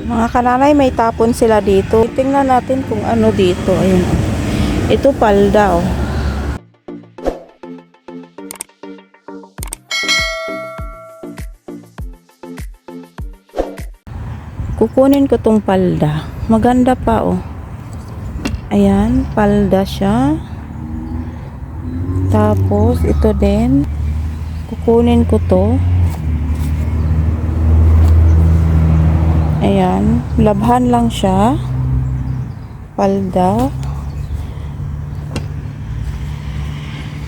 Mga kananay, may tapon sila dito. Tingnan natin kung ano dito. Ayun. Ito palda, oh. Kukunin ko tong palda. Maganda pa, oh. Ayan, palda siya. Tapos, ito din. Kukunin ko to. Ayan, labhan lang siya. Palda.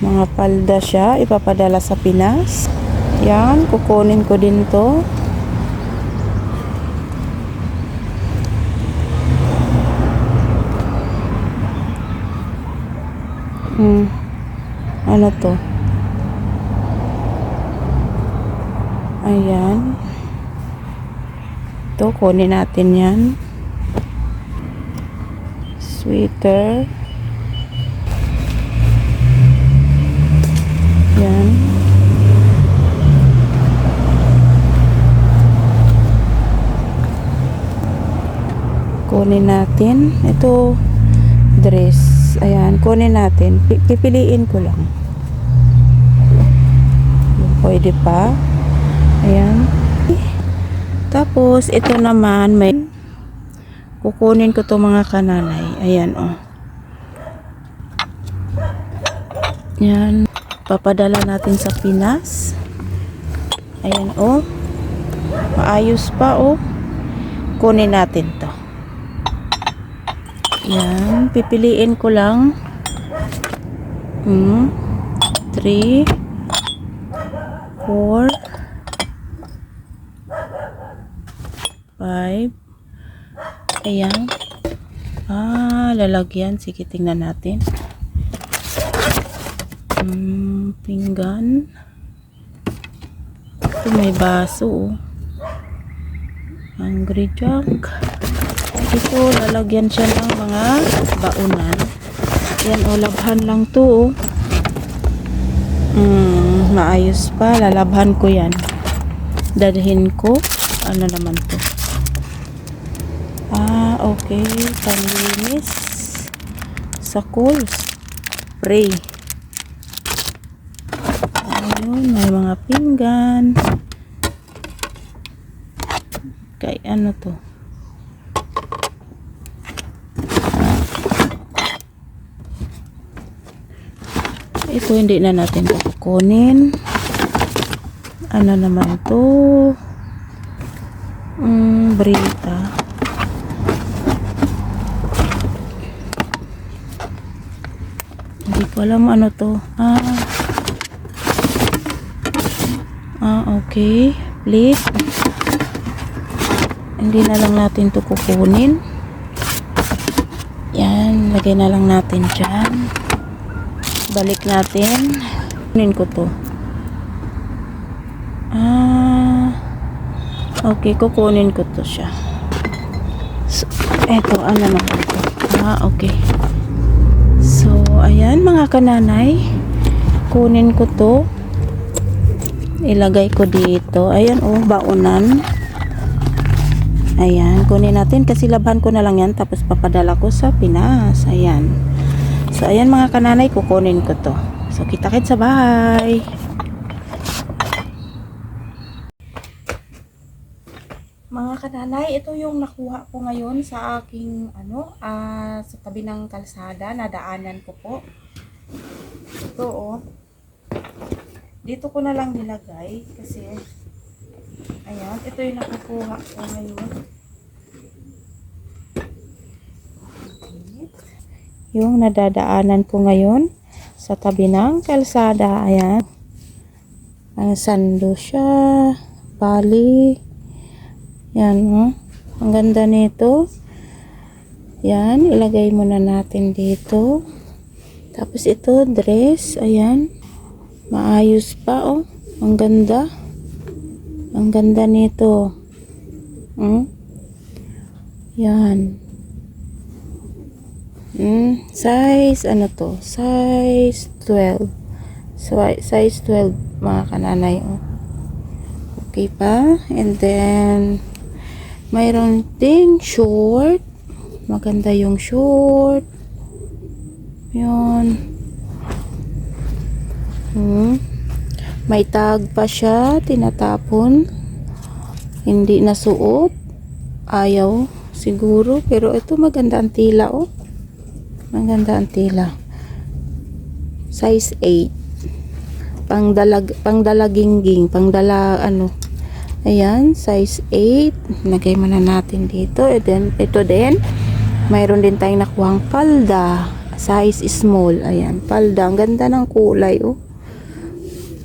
Mga palda siya, ipapadala sa Pinas. Yan, kukunin ko din to. Hmm. Ano to? Ayan. Ito, kunin natin yan. Sweater. Yan. Kunin natin. Ito, dress. Ayan, kunin natin. Pi- Pipiliin ko lang. Pwede pa. Ayan. Tapos, ito naman, may kukunin ko to mga kananay. Ayan, oh. Yan. Papadala natin sa Pinas. Ayan, oh. Maayos pa, oh. Kunin natin to. Yan. Pipiliin ko lang. Hmm. Three. Four. Five. Ayan. Ah, lalagyan. Sige, tingnan natin. Hmm, pinggan. Ito may baso. oh. Hungry jug. Ito, lalagyan siya ng mga baunan. Yan, o, labhan lang to, oh. Hmm, maayos pa. Lalabhan ko yan. Dadhin ko. Ano naman to? Ah, okay. Panlinis. Sa cool. Spray. Ayun, may mga pinggan. Kay ano to? Ito hindi na natin kukunin. Ano naman to? Mm, brita. Alam ano to. Ah. Ah, okay. Plate. Hindi na lang natin to kukunin. Yan, lagay na lang natin dyan. Balik natin. Kunin ko to. Ah, okay, kukunin ko to siya. So, eto, ano naman to? Ah, okay. So, ayan mga kananay. Kunin ko to. Ilagay ko dito. Ayan, oh, baunan. Ayan, kunin natin kasi labhan ko na lang yan tapos papadala ko sa Pinas. Ayan. So, ayan mga kananay, kukunin ko to. So, kita-kit sa bahay. Mga kananay, ito yung nakuha ko ngayon sa aking ano, ah, sa tabi ng kalsada, nadaanan ko po. Ito oh. Dito ko na lang nilagay kasi ayan, ito yung nakukuha ko ngayon. Yung nadadaanan ko ngayon sa tabi ng kalsada, ayan. Ang sando siya, pali, yan, oh. Ang ganda nito. Yan, ilagay muna natin dito. Tapos ito, dress. Ayan. Maayos pa, oh. Ang ganda. Ang ganda nito. Hmm? Yan. Hmm, size, ano to? Size 12. So, size 12, mga kananay, oh. Okay pa. And then, Mayroon ding short. Maganda yung short. Yun. Hmm. May tag pa siya, tinatapon. Hindi nasuot. Ayaw siguro, pero ito maganda ang tila oh. Maganda ang tila. Size 8. Pangdalag pangdalagingging, pangdala ano. Ayan, size 8. Lagay muna natin dito. And then, ito din. Mayroon din tayong nakuhang palda. Size small. Ayan, palda. Ang ganda ng kulay, oh.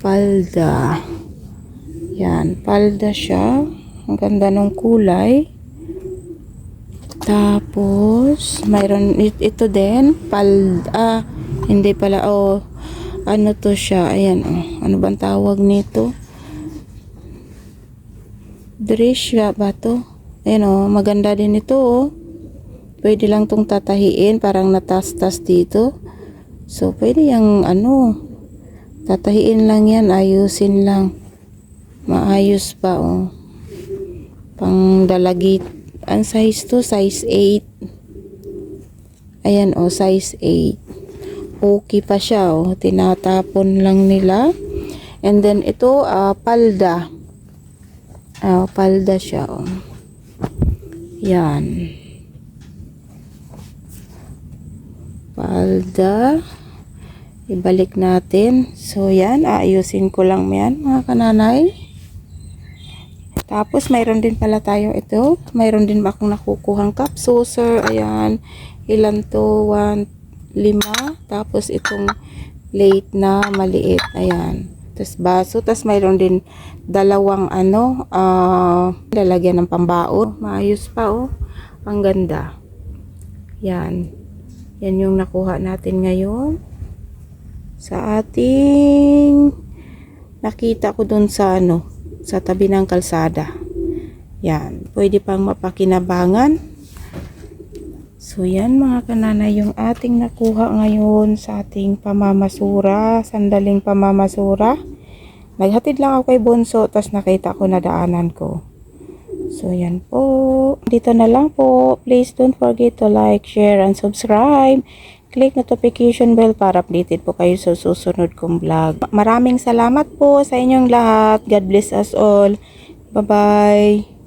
Palda. Yan, palda siya. Ang ganda ng kulay. Tapos, mayroon it- ito din, pal, ah, hindi pala, oh, ano to siya, ayan, oh, ano bang tawag nito? Siya ba to? Ayan, oh, maganda din ito, oh. Pwede lang tong tatahiin, parang natas-tas dito. So, pwede yung, ano, tatahiin lang yan, ayusin lang. Maayos pa, oh. Pang dalagit. Ang size to, size 8. Ayan, oh, size 8. Okay pa siya, oh. Tinatapon lang nila. And then, ito, ah, palda. Ah, palda siya, oh. Yan. Palda. Ibalik natin. So, yan. Aayusin ko lang yan, mga kananay. Tapos, mayroon din pala tayo ito. Mayroon din akong nakukuhang cup saucer. Ayan. Ilan to? One, lima. Tapos, itong plate na maliit. Ayan. Tapos, baso. Tapos, mayroon din dalawang ano, ah, lalagyan ng pambao. Maayos pa, oh. Ang ganda. Yan. Yan yung nakuha natin ngayon. Sa ating nakita ko dun sa ano, sa tabi ng kalsada. Yan, pwede pang mapakinabangan. So yan mga kananay, yung ating nakuha ngayon sa ating pamamasura, sandaling pamamasura. Naghatid lang ako kay Bunso, tapos nakita ko na daanan ko. So yan po. Dito na lang po. Please don't forget to like, share, and subscribe. Click notification bell para updated po kayo sa susunod kong vlog. Maraming salamat po sa inyong lahat. God bless us all. Bye-bye.